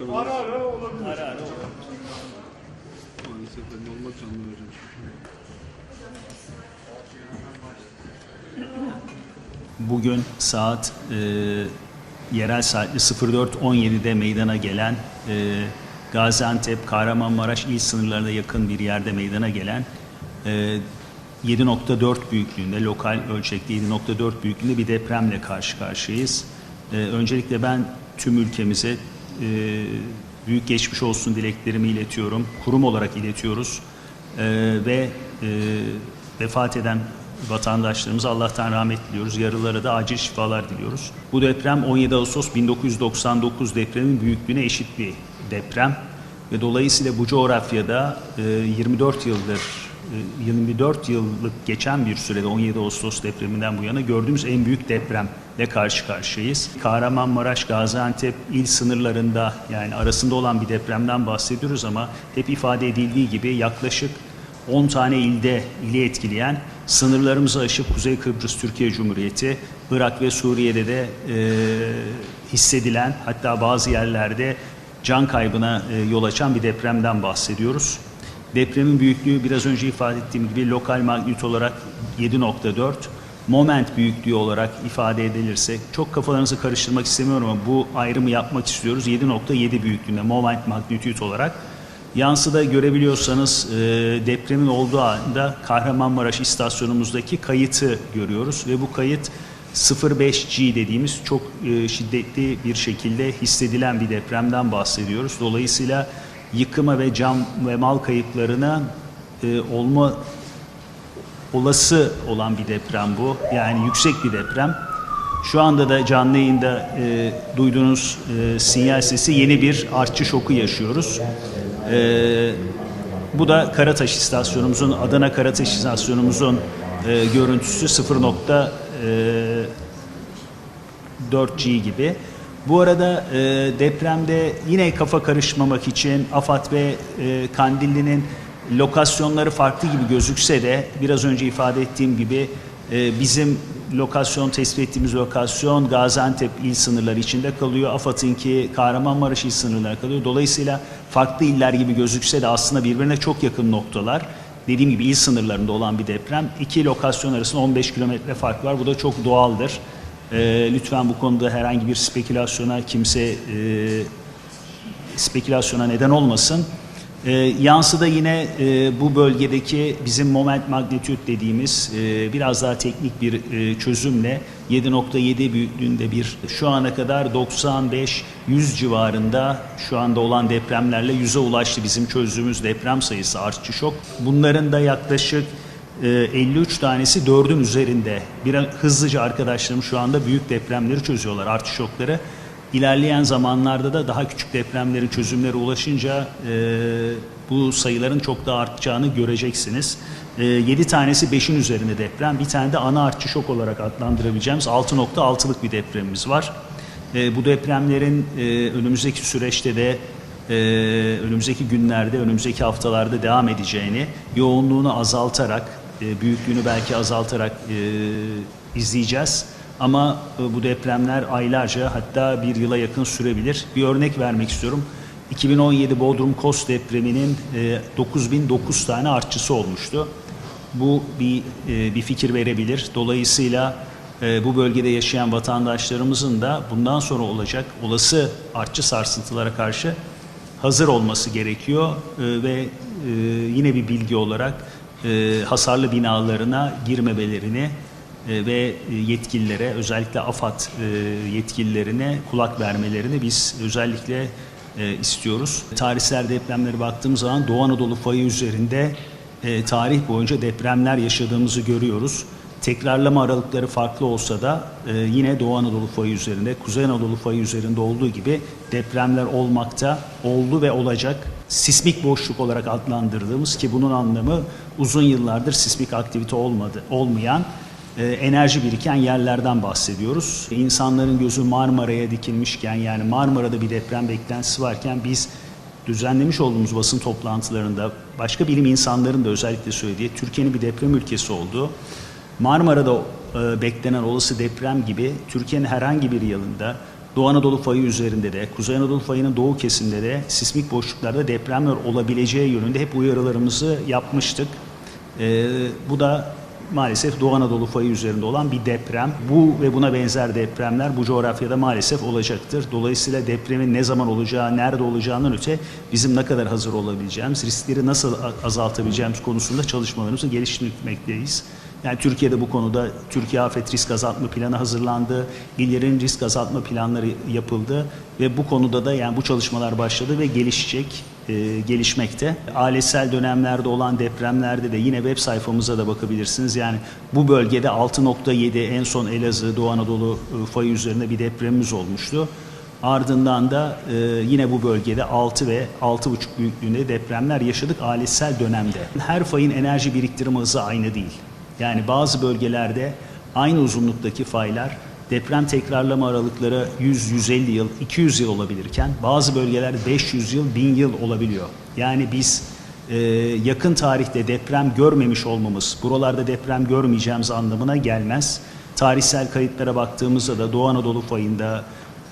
bakalım. Ara ara olabilir. Ara ara olur. Maalesef ben normal canlı vereceğim. Bugün saat e, yerel saatle 04.17'de meydana gelen e, Gaziantep, Kahramanmaraş il sınırlarına yakın bir yerde meydana gelen e, 7.4 büyüklüğünde, lokal ölçekte 7.4 büyüklüğünde bir depremle karşı karşıyayız. E, öncelikle ben tüm ülkemize büyük geçmiş olsun dileklerimi iletiyorum. Kurum olarak iletiyoruz. E, ve e, vefat eden vatandaşlarımıza Allah'tan rahmet diliyoruz. Yaralılara da acil şifalar diliyoruz. Bu deprem 17 Ağustos 1999 depremin büyüklüğüne eşit bir deprem ve dolayısıyla bu coğrafyada e, 24 yıldır e, 24 yıllık geçen bir sürede 17 Ağustos depreminden bu yana gördüğümüz en büyük depremle karşı karşıyayız. Kahramanmaraş, Gaziantep il sınırlarında yani arasında olan bir depremden bahsediyoruz ama hep ifade edildiği gibi yaklaşık 10 tane ilde ili etkileyen sınırlarımızı aşıp Kuzey Kıbrıs Türkiye Cumhuriyeti, Irak ve Suriye'de de e, hissedilen hatta bazı yerlerde can kaybına e, yol açan bir depremden bahsediyoruz. Depremin büyüklüğü biraz önce ifade ettiğim gibi lokal magnit olarak 7.4, moment büyüklüğü olarak ifade edilirse çok kafalarınızı karıştırmak istemiyorum ama bu ayrımı yapmak istiyoruz. 7.7 büyüklüğünde moment magnitude olarak Yansıda görebiliyorsanız e, depremin olduğu anda Kahramanmaraş istasyonumuzdaki kayıtı görüyoruz ve bu kayıt 0.5G dediğimiz çok e, şiddetli bir şekilde hissedilen bir depremden bahsediyoruz. Dolayısıyla yıkıma ve can ve mal kayıplarına e, olma olası olan bir deprem bu. Yani yüksek bir deprem. Şu anda da canlı yayında e, duyduğunuz e, sinyal sesi yeni bir artçı şoku yaşıyoruz. E, bu da Karataş istasyonumuzun, Adana Karataş istasyonumuzun e, görüntüsü 0.4G gibi. Bu arada e, depremde yine kafa karışmamak için AFAD ve e, Kandilli'nin lokasyonları farklı gibi gözükse de biraz önce ifade ettiğim gibi e, bizim lokasyon tespit ettiğimiz lokasyon Gaziantep il sınırları içinde kalıyor. AFAD'ınki Kahramanmaraş il sınırları kalıyor. Dolayısıyla farklı iller gibi gözükse de aslında birbirine çok yakın noktalar. Dediğim gibi il sınırlarında olan bir deprem. İki lokasyon arasında 15 kilometre fark var. Bu da çok doğaldır. E, lütfen bu konuda herhangi bir spekülasyona kimse e, spekülasyona neden olmasın. E, yansıda yine e, bu bölgedeki bizim moment magnitude dediğimiz e, biraz daha teknik bir e, çözümle 7.7 büyüklüğünde bir şu ana kadar 95-100 civarında şu anda olan depremlerle 100'e ulaştı bizim çözdüğümüz deprem sayısı artçı şok. Bunların da yaklaşık e, 53 tanesi 4'ün üzerinde. Bir hızlıca arkadaşlarım şu anda büyük depremleri çözüyorlar, artı şokları. İlerleyen zamanlarda da daha küçük depremlerin çözümlere ulaşınca e, bu sayıların çok daha artacağını göreceksiniz. E, 7 tanesi 5'in üzerinde deprem, bir tane de ana artçı şok olarak adlandırabileceğimiz 6.6'lık bir depremimiz var. E, bu depremlerin e, önümüzdeki süreçte de e, önümüzdeki günlerde, önümüzdeki haftalarda devam edeceğini, yoğunluğunu azaltarak, e, büyüklüğünü belki azaltarak e, izleyeceğiz. Ama e, bu depremler aylarca hatta bir yıla yakın sürebilir. Bir örnek vermek istiyorum. 2017 Bodrum Kos depreminin e, 9009 tane artçısı olmuştu. Bu bir e, bir fikir verebilir. Dolayısıyla e, bu bölgede yaşayan vatandaşlarımızın da bundan sonra olacak olası artçı sarsıntılara karşı hazır olması gerekiyor E, ve e, yine bir bilgi olarak e, hasarlı binalarına girmemelerini e, ve yetkililere özellikle AFAD e, yetkililerine kulak vermelerini biz özellikle e, istiyoruz. Tarihsel depremlere baktığımız zaman Doğu Anadolu fayı üzerinde e, tarih boyunca depremler yaşadığımızı görüyoruz. Tekrarlama aralıkları farklı olsa da e, yine Doğu Anadolu fayı üzerinde, Kuzey Anadolu fayı üzerinde olduğu gibi depremler olmakta, oldu ve olacak. Sismik boşluk olarak adlandırdığımız ki bunun anlamı uzun yıllardır sismik aktivite olmadı, olmayan e, enerji biriken yerlerden bahsediyoruz. İnsanların gözü Marmara'ya dikilmişken yani Marmara'da bir deprem beklentisi varken biz düzenlemiş olduğumuz basın toplantılarında başka bilim insanların da özellikle söylediği Türkiye'nin bir deprem ülkesi olduğu Marmara'da e, beklenen olası deprem gibi Türkiye'nin herhangi bir yılında Doğu Anadolu fayı üzerinde de, Kuzey Anadolu fayının doğu kesiminde de sismik boşluklarda depremler olabileceği yönünde hep uyarılarımızı yapmıştık. Ee, bu da maalesef Doğu Anadolu fayı üzerinde olan bir deprem. Bu ve buna benzer depremler bu coğrafyada maalesef olacaktır. Dolayısıyla depremin ne zaman olacağı, nerede olacağından öte bizim ne kadar hazır olabileceğimiz, riskleri nasıl azaltabileceğimiz konusunda çalışmalarımızı geliştirmekteyiz. Yani Türkiye'de bu konuda Türkiye Afet Risk Azaltma Planı hazırlandı. İllerin risk azaltma planları yapıldı ve bu konuda da yani bu çalışmalar başladı ve gelişecek, e, gelişmekte. Ailesel dönemlerde olan depremlerde de yine web sayfamıza da bakabilirsiniz. Yani bu bölgede 6.7 en son Elazığ, Doğu Anadolu e, fayı üzerinde bir depremimiz olmuştu. Ardından da e, yine bu bölgede 6 ve 6,5 büyüklüğünde depremler yaşadık ailesel dönemde. Her fayın enerji biriktirme hızı aynı değil. Yani bazı bölgelerde aynı uzunluktaki faylar deprem tekrarlama aralıkları 100-150 yıl, 200 yıl olabilirken bazı bölgelerde 500 yıl, 1000 yıl olabiliyor. Yani biz e, yakın tarihte deprem görmemiş olmamız, buralarda deprem görmeyeceğimiz anlamına gelmez. Tarihsel kayıtlara baktığımızda da Doğu Anadolu fayında,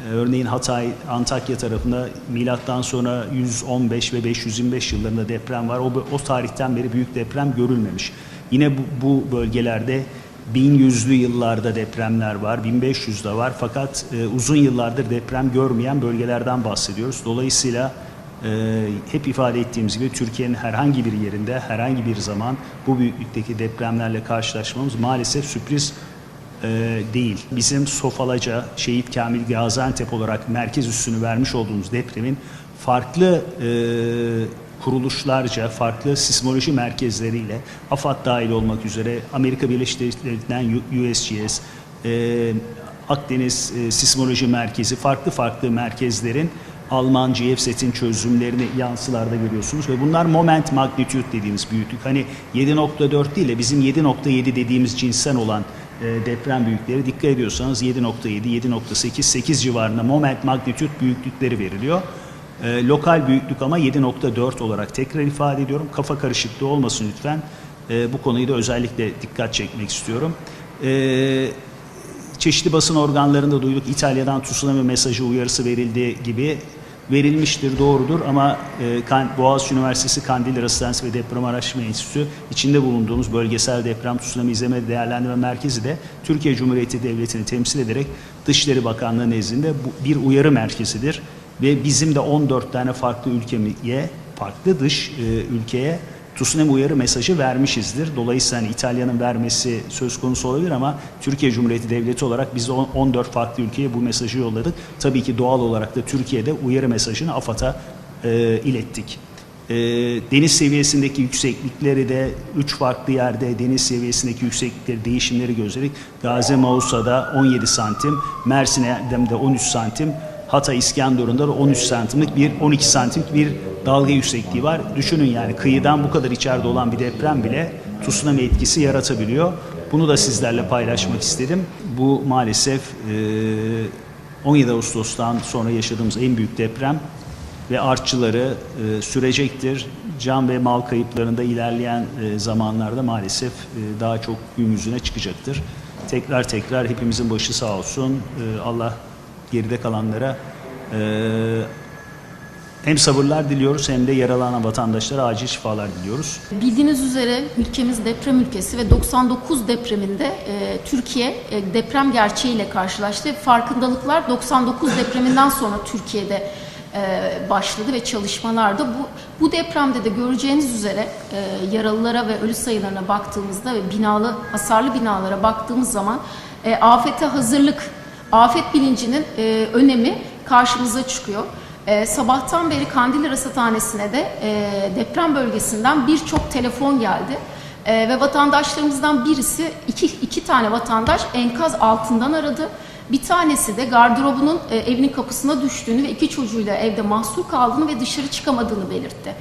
e, örneğin Hatay, Antakya tarafında milattan sonra 115 ve 525 yıllarında deprem var. O, o tarihten beri büyük deprem görülmemiş. Yine bu, bu bölgelerde 1100'lü yıllarda depremler var, 1500'de var fakat e, uzun yıllardır deprem görmeyen bölgelerden bahsediyoruz. Dolayısıyla e, hep ifade ettiğimiz gibi Türkiye'nin herhangi bir yerinde herhangi bir zaman bu büyüklükteki depremlerle karşılaşmamız maalesef sürpriz e, değil. Bizim Sofalaca, Şehit Kamil Gaziantep olarak merkez üssünü vermiş olduğumuz depremin farklı e, kuruluşlarca, farklı sismoloji merkezleriyle AFAD dahil olmak üzere Amerika Birleşik Devletleri'nden USGS, e, Akdeniz e, Sismoloji Merkezi, farklı farklı merkezlerin Alman GFSET'in çözümlerini yansılarda görüyorsunuz ve bunlar moment magnitude dediğimiz büyüklük. Hani 7.4 değil de bizim 7.7 dediğimiz cinsten olan e, deprem büyükleri dikkat ediyorsanız 7.7, 7.8, 8 civarında moment magnitude büyüklükleri veriliyor. E, lokal büyüklük ama 7.4 olarak tekrar ifade ediyorum. Kafa karışıklığı olmasın lütfen. E, bu konuyu da özellikle dikkat çekmek istiyorum. E, çeşitli basın organlarında duyduk. İtalya'dan tsunami mesajı uyarısı verildiği gibi verilmiştir, doğrudur ama e, Boğaziçi Üniversitesi Kandilli Residensi ve Deprem Araştırma Enstitüsü içinde bulunduğumuz Bölgesel Deprem Tsunami İzleme Değerlendirme Merkezi de Türkiye Cumhuriyeti Devleti'ni temsil ederek Dışişleri Bakanlığı nezdinde bu bir uyarı merkezidir ve bizim de 14 tane farklı ülkeye, farklı dış e, ülkeye tsunami uyarı mesajı vermişizdir. Dolayısıyla hani İtalya'nın vermesi söz konusu olabilir ama Türkiye Cumhuriyeti Devleti olarak biz de on- 14 farklı ülkeye bu mesajı yolladık. Tabii ki doğal olarak da Türkiye'de uyarı mesajını AFAD'a e, ilettik. E, deniz seviyesindeki yükseklikleri de 3 farklı yerde deniz seviyesindeki yükseklikleri değişimleri gözledik. Gazi Mausa'da 17 santim, Mersin Erdem'de 13 santim, Hatay İskenderun'da da 13 santimlik bir 12 santimlik bir dalga yüksekliği var. Düşünün yani kıyıdan bu kadar içeride olan bir deprem bile tsunami etkisi yaratabiliyor. Bunu da sizlerle paylaşmak istedim. Bu maalesef eee, 17 Ağustos'tan sonra yaşadığımız en büyük deprem ve artçıları eee, sürecektir. Can ve mal kayıplarında ilerleyen eee, zamanlarda maalesef daha çok gün yüzüne çıkacaktır. Tekrar tekrar hepimizin başı sağ olsun. Allah geride kalanlara eee, hem sabırlar diliyoruz hem de yaralanan vatandaşlara acil şifalar diliyoruz. Bildiğiniz üzere ülkemiz deprem ülkesi ve 99 depreminde e, Türkiye e, deprem gerçeğiyle karşılaştı. Farkındalıklar 99 depreminden sonra Türkiye'de e, başladı ve çalışmalarda bu bu depremde de göreceğiniz üzere e, yaralılara ve ölü sayılarına baktığımızda ve binalı hasarlı binalara baktığımız zaman e, afete hazırlık, afet bilincinin e, önemi karşımıza çıkıyor. Ee, sabahtan beri Kandilli Rasathanesi'ne de e, deprem bölgesinden birçok telefon geldi. E, ve vatandaşlarımızdan birisi, iki, iki tane vatandaş enkaz altından aradı. Bir tanesi de gardırobunun e, evinin kapısına düştüğünü ve iki çocuğuyla evde mahsur kaldığını ve dışarı çıkamadığını belirtti.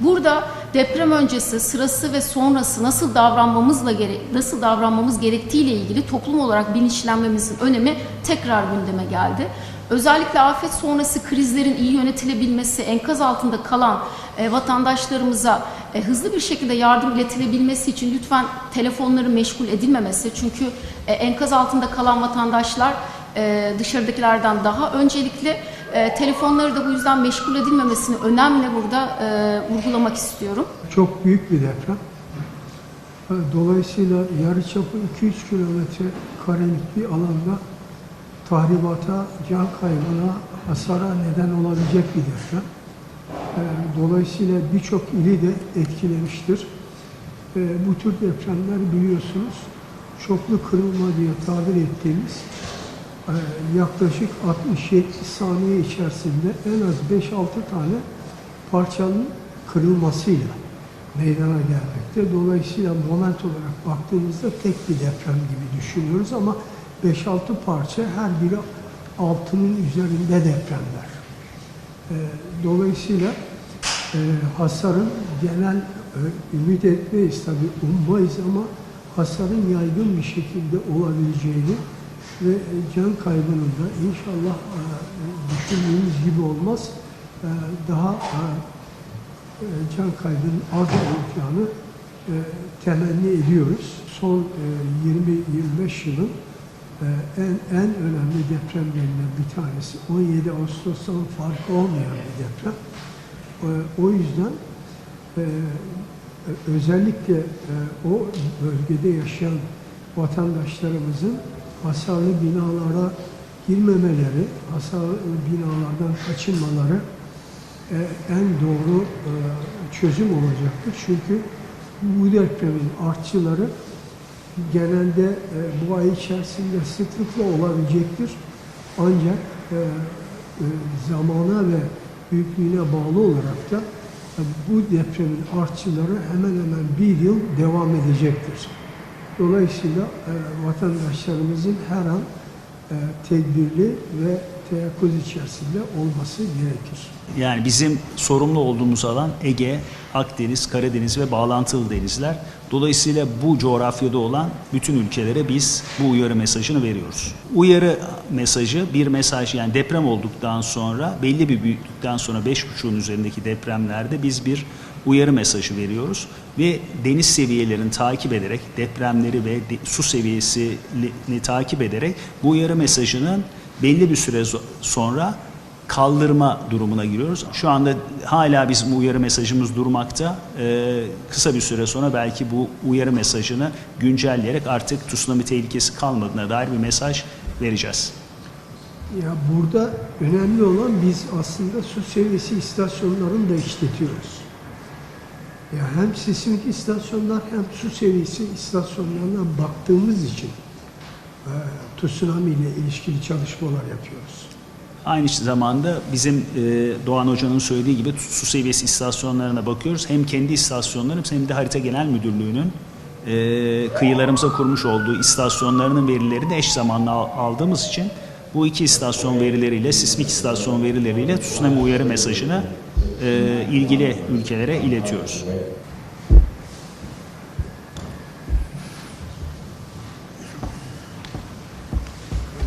Burada deprem öncesi, sırası ve sonrası nasıl davranmamızla gere nasıl davranmamız gerektiğiyle ilgili toplum olarak bilinçlenmemizin önemi tekrar gündeme geldi. Özellikle afet sonrası krizlerin iyi yönetilebilmesi, enkaz altında kalan e, vatandaşlarımıza e, hızlı bir şekilde yardım iletilebilmesi için lütfen telefonları meşgul edilmemesi. Çünkü e, enkaz altında kalan vatandaşlar e, dışarıdakilerden daha öncelikli. E, telefonları da bu yüzden meşgul edilmemesini önemli burada e, vurgulamak istiyorum. Çok büyük bir deprem. E, Dolayısıyla yarıçapı 2-3 kilometre karelik bir alanda tahribata, can kaybına, hasara neden olabilecek bir deprem. E, Dolayısıyla birçok ili de etkilemiştir. Bu tür depremler biliyorsunuz çoklu kırılma diye tabir ettiğimiz yaklaşık 60-70 saniye içerisinde en az 5-6 tane parçanın kırılmasıyla meydana gelmekte. Dolayısıyla moment olarak baktığımızda tek bir deprem gibi düşünüyoruz ama 5-6 parça her biri altının üzerinde depremler. E, Dolayısıyla e, hasarın genel e, ümit etmeyiz tabii ummayız ama hasarın yaygın bir şekilde olabileceğini ve e, can kaybının da inşallah e, düşündüğümüz gibi olmaz e, daha can kaybının az olacağını temenni ediyoruz. Son e, 20-25 yılın en en önemli depremlerinden bir tanesi. 17 Ağustos'tan farkı olmayan bir deprem. O yüzden özellikle o bölgede yaşayan vatandaşlarımızın hasarlı binalara girmemeleri, hasarlı binalardan kaçınmaları e, en doğru e, çözüm olacaktır. Çünkü bu depremin artçıları genelde e, bu ay içerisinde sıklıkla olabilecektir. Ancak e, e, zamana ve büyüklüğüne bağlı olarak da e, bu depremin artçıları hemen hemen bir yıl devam edecektir. Dolayısıyla e, vatandaşlarımızın her an e, tedbirli ve teyakkuz içerisinde olması gerekir. Yani bizim sorumlu olduğumuz alan Ege, Akdeniz, Karadeniz ve bağlantılı denizler. Dolayısıyla bu coğrafyada olan bütün ülkelere biz bu uyarı mesajını veriyoruz. Uyarı mesajı bir mesaj yani deprem olduktan sonra belli bir büyüklükten sonra 5.5'un üzerindeki depremlerde biz bir uyarı mesajı veriyoruz ve deniz seviyelerini takip ederek depremleri ve de- su seviyesini takip ederek bu uyarı mesajının belli bir süre sonra kaldırma durumuna giriyoruz. Şu anda hala bizim uyarı mesajımız durmakta. Ee, kısa bir süre sonra belki bu uyarı mesajını güncelleyerek artık tsunami tehlikesi kalmadığına dair bir mesaj vereceğiz. Ya burada önemli olan biz aslında su seviyesi istasyonlarını da işletiyoruz. Ya hem sismik istasyonlar hem su seviyesi istasyonlarına baktığımız için e, tsunami ile ilişkili çalışmalar yapıyoruz. Aynı zamanda bizim e, Doğan Hoca'nın söylediği gibi su seviyesi istasyonlarına bakıyoruz. Hem kendi istasyonlarımız hem de Harita Genel Müdürlüğü'nün e, kıyılarımıza kurmuş olduğu istasyonlarının verilerini eş zamanlı al- aldığımız için bu iki istasyon verileriyle, sismik istasyon verileriyle tsunami uyarı mesajını e, ilgili ülkelere iletiyoruz.